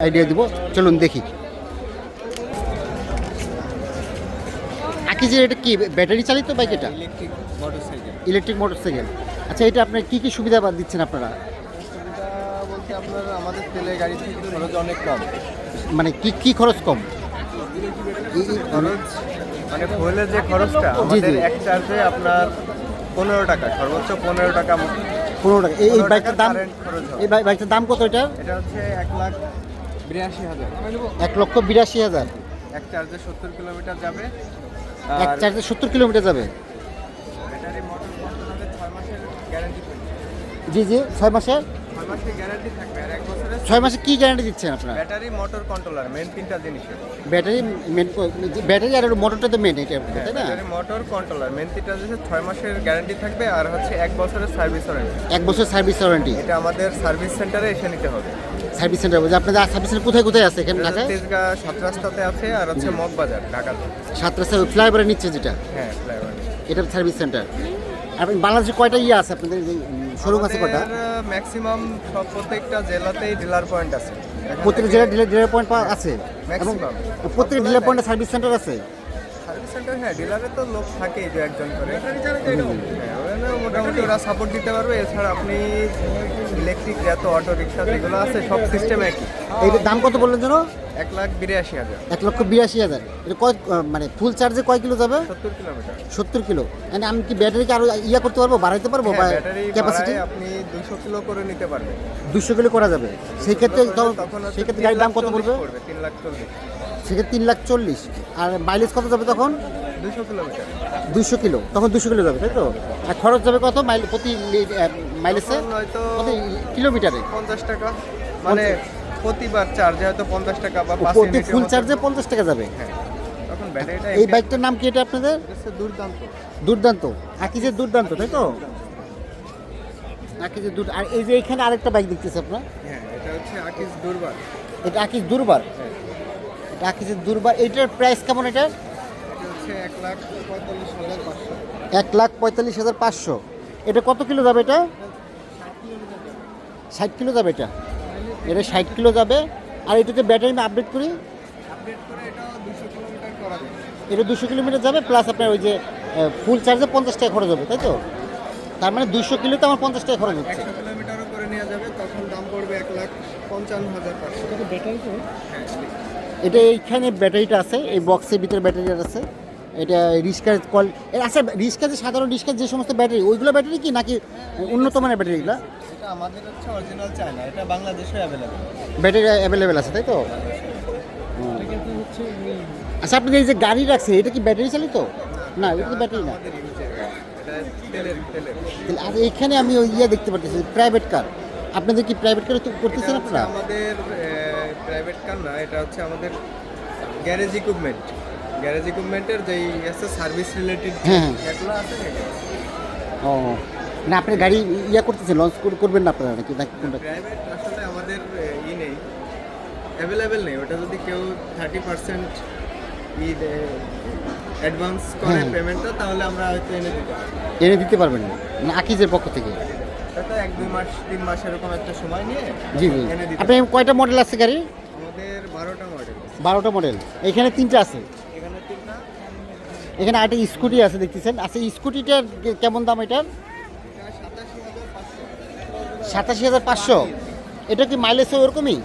Idea দিব। চলুন দেখি। আকিজের এটা কি ব্যাটারি চালিত বাইক এটা? Electric motorcycle. Electric motorcycle. আচ্ছা এটা আপনার কি কি সুবিধা বাদ দিচ্ছেন আপনারা? বলতে আপনার আমাদের তেলের গাড়ি থেকে খরচ অনেক কম। মানে কি কি খরচ কম? খরচ মানে ফুয়েলের যে খরচটা আমাদের। এক চার্জে আপনার পনেরো টাকা সর্বোচ্চ পনেরো টাকা পনেরো টাকা। এই এই 15 বাইকটার দাম। এই বাইক- বাইকটার দাম কত এটা? এটা হচ্ছে এক লাখ বিরাশি হাজার। এক লক্ষ বিরাশি হাজার। এক চার্জে সত্তর কিলোমিটার যাবে। এক চার্জে সত্তর কিলোমিটার যাবে। ব্যাটারি মোটর ছয় মাসের গ্যারান্টি জি জি ছয় মাসে? ছয় মাসের গ্যারান্টি থাকবে। আর এক বছরের ছয় মাসে কি গ্যারান্টি দিচ্ছেন আপনারা? ব্যাটারি মোটর কন্ট্রোলার মেন তিনটা জিনিসের। ব্যাটারি মেন ব্যাটারি আর মোটরটা তো মেন এটা তাই না? ব্যাটারি মোটর কন্ট্রোলার মেন তিনটা জিনিসের ছয় মাসের গ্যারান্টি থাকবে। আর হচ্ছে এক বছরের সার্ভিস ওয়ারেন্টি এক বছর সার্ভিস ওয়ারেন্টি এটা আমাদের সার্ভিস সেন্টারে এসে নিতে হবে। সার্ভিস সেন্টার বলছে। আপনাদের সার্ভিস সেন্টার কোথায় কোথায় আছে এখানে ঢাকায়? তেজগাঁ সাত রাস্তাতে আছে আর হচ্ছে মগবাজার ঢাকাতে সাত রাস্তা ফ্লাইওভারের নিচ্ছে যেটা? হ্যাঁ ফ্লাইওভার। এটা সার্ভিস সেন্টার। আপনি বাংলাদেশে কয়টা ইয়ে আছে আপনাদের? শোরুম আছে কয়টা? ম্যাক্সিমাম সব প্রত্যেকটা জেলাতেই ডিলার পয়েন্ট আছে। থেকে জেলায় ডিলার ডিলার পয়েন্ট আছে? এবং। প্রত্যেকটা ডিলার পয়েন্টে সার্ভিস সেন্টার আছে? সার্ভিস সেন্টার হ্যাঁ ডিলারে তো লোক থাকেই দু একজন করে। হ্যাঁ, মোটামুটি ওরা সাপোর্ট দিতে পারবে। এছাড়া আপনি ইলেকট্রিক যত অটো রিক্সা যেগুলো আছে সব সিস্টেম একই। এইটার দাম কত বললেন যেন? এক লাখ বিরাশি হাজার। এক লক্ষ বিরাশি হাজার। এটা কয় মানে ফুল চার্জে কয় কিলো যাবে? সত্তর কিলোমিটার সত্তর কিলো। মানে আমি কি ব্যাটারিকে আরও ইয়া করতে পারব বাড়াইতে পারব বা হ্যাঁ, ব্যাটারি ক্যাপাসিটি আপনি দুশো কিলো করে নিতে পারবেন। দুশো কিলো করা যাবে। সেই ক্ষেত্রে সেই ক্ষেত্রে গাড়ির দাম কত পড়বে? তিন লাখ চল্লিশ। সেক্ষেত্রে তিন লাখ চল্লিশ। আর মাইলেজ কত যাবে তখন? দুশো কিলোমিটার। দুশো কিলো। তখন দুশো কিলো যাবে তাই তো? আর খরচ যাবে কত? মাইল প্রতি মাইলেজে কিলোমিটারে? পঞ্চাশ টাকা। মানে প্রতিবার চার্জে হয়তো পঞ্চাশ টাকা বা প্রতি ফুল চার্জে পঞ্চাশ টাকা যাবে? হ্যাঁ। তখন ব্যাটারিটা এই বাইকটার নাম কি এটা আপনাদের? দুর্দান্ত। দুর্দান্ত। আকিজের দুর্দান্ত তাই তো? আকিজের দুর আর এই যে এখানে আরেকটা বাইক দেখতেছি আপনার। হ্যাঁ এটা হচ্ছে আকিস দুর্বার। এটা আকিজ দুর্বার? হ্যাঁ। এটা আকিজের দুর্বার। এইটার প্রাইস কেমন এটা? এক লাখ পঁয়তাল্লিশ হাজার পাঁচশো। এটা কত কিলো যাবে এটা ষাট কিলো যাবে এটা। এটা ষাট কিলো যাবে। আর এটাতে ব্যাটারি আমি আপডেট করি। এটা দুশো কিলোমিটার করা যায় এটা দুশো কিলোমিটার যাবে প্লাস আপনার ওই যে ফুল চার্জে পঞ্চাশ টাকা খরচ হবে তাই তো? তার মানে দুশো কিলোতে আমার পঞ্চাশ টাকা খরচ হচ্ছে। একশো কিলোমিটারও করে নেওয়া যাবে তখন দাম পড়বে এক লাখ পঞ্চান্ন হাজার পাঁচশো। ব্যাটারি এটা এইখানে ব্যাটারিটা আছে এই বক্সের ভিতরে ব্যাটারিটা আছে। এটা রিস্কার কল এর আছে রিস্কা যে সাধারণ রিস্কার যে সমস্ত ব্যাটারি ওইগুলো ব্যাটারি কি নাকি উন্নত মানের ব্যাটারিগুলো আমাদের হচ্ছে অরিজিনাল চায়না এটা বাংলাদেশে অ্যাভেলেবেল ব্যাটারি অ্যাভেলেবেল আছে তাই তো? আচ্ছা আপনি এই যে গাড়ি রাখছেন এটা কি ব্যাটারি চালিত? না এটা তো ব্যাটারি না। আর এইখানে আমি ওই ইয়ে দেখতে পাচ্ছি প্রাইভেট কার আপনাদের কি প্রাইভেট কার করতেছেন আপনারা? আমাদের প্রাইভেট কার না এটা হচ্ছে আমাদের গ্যারেজ ইকুইপমেন্ট গ্যারেজ ইকুইপমেন্টের যেই আছে সার্ভিস রিলেটেড হ্যাঁ, হ্যাঁ। এগুলো আছে ও না আপনি গাড়ি ইয়া করতেছেন লঞ্চ করবেন না আপনারা নাকি? নাকি কোনটা প্রাইভেট আসলে আমাদের ই নেই। অ্যাভেলেবেল নেই। ওটা যদি কেউ থার্টি পার্সেন্ট ই অ্যাডভান্স করে হ্যাঁ। পেমেন্টটা তাহলে আমরা হয়তো এনে দিতে পারি এনে দিতে পারবেন না? আকিজের পক্ষ থেকে? এটা এক দুই মাস তিন মাস এরকম একটা সময় নিয়ে জি জি। আপনি কয়টা মডেল আছে গাড়ি আমাদের বারোটা মডেল বারোটা মডেল এখানে তিনটা আছে? এখানে আরেকটা স্কুটি আছে দেখতেছেন? আচ্ছা স্কুটিটার কেমন দাম এটার? সাতাশি হাজার পাঁচশো। এটা কি মাইলেজ ওরকমই?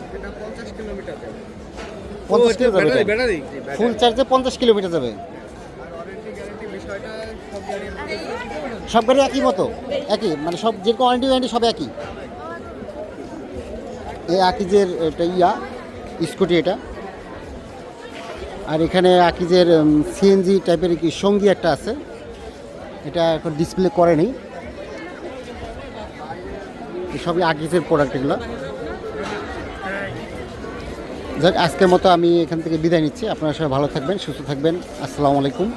পঞ্চাশ কিলো যাবে। ফুল চার্জে পঞ্চাশ কিলোমিটার যাবে। ওয়ারেন্টি সব গাড়ি একই মতো? একই? মানে সব যে কোয়ারেন্টি ওয়ারেন্টি সব একই? এই আকিজের এটা ইয়া স্কুটি এটা। আর এখানে আকিজের সিএনজি টাইপের কি সঙ্গী একটা আছে। এটা এখন ডিসপ্লে করেনি সবই আকিজের প্রোডাক্ট এগুলো। যাক, আজকের মতো আমি এখান থেকে বিদায় নিচ্ছি। আপনারা সবাই ভালো থাকবেন, সুস্থ থাকবেন। আসসালামু আলাইকুম।